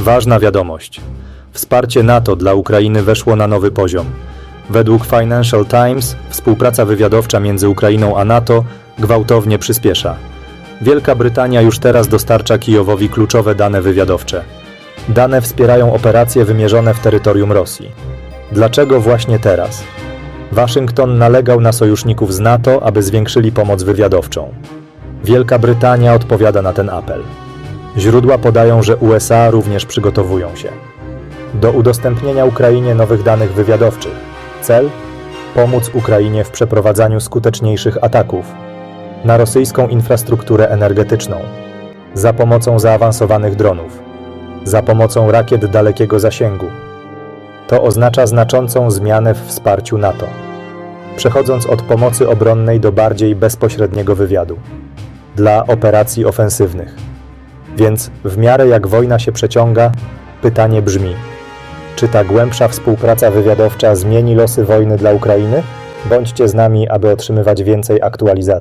Ważna wiadomość. Wsparcie NATO dla Ukrainy weszło na nowy poziom. Według Financial Times współpraca wywiadowcza między Ukrainą a NATO gwałtownie przyspiesza. Wielka Brytania już teraz dostarcza Kijowowi kluczowe dane wywiadowcze. Dane wspierają operacje wymierzone w terytorium Rosji. Dlaczego właśnie teraz? Waszyngton nalegał na sojuszników z NATO, aby zwiększyli pomoc wywiadowczą. Wielka Brytania odpowiada na ten apel. Źródła podają, że USA również przygotowują się do udostępnienia Ukrainie nowych danych wywiadowczych. Cel? Pomóc Ukrainie w przeprowadzaniu skuteczniejszych ataków na rosyjską infrastrukturę energetyczną za pomocą zaawansowanych dronów, za pomocą rakiet dalekiego zasięgu. To oznacza znaczącą zmianę w wsparciu NATO, przechodząc od pomocy obronnej do bardziej bezpośredniego wywiadu dla operacji ofensywnych. Więc w miarę jak wojna się przeciąga, pytanie brzmi: czy ta głębsza współpraca wywiadowcza zmieni losy wojny dla Ukrainy? Bądźcie z nami, aby otrzymywać więcej aktualizacji.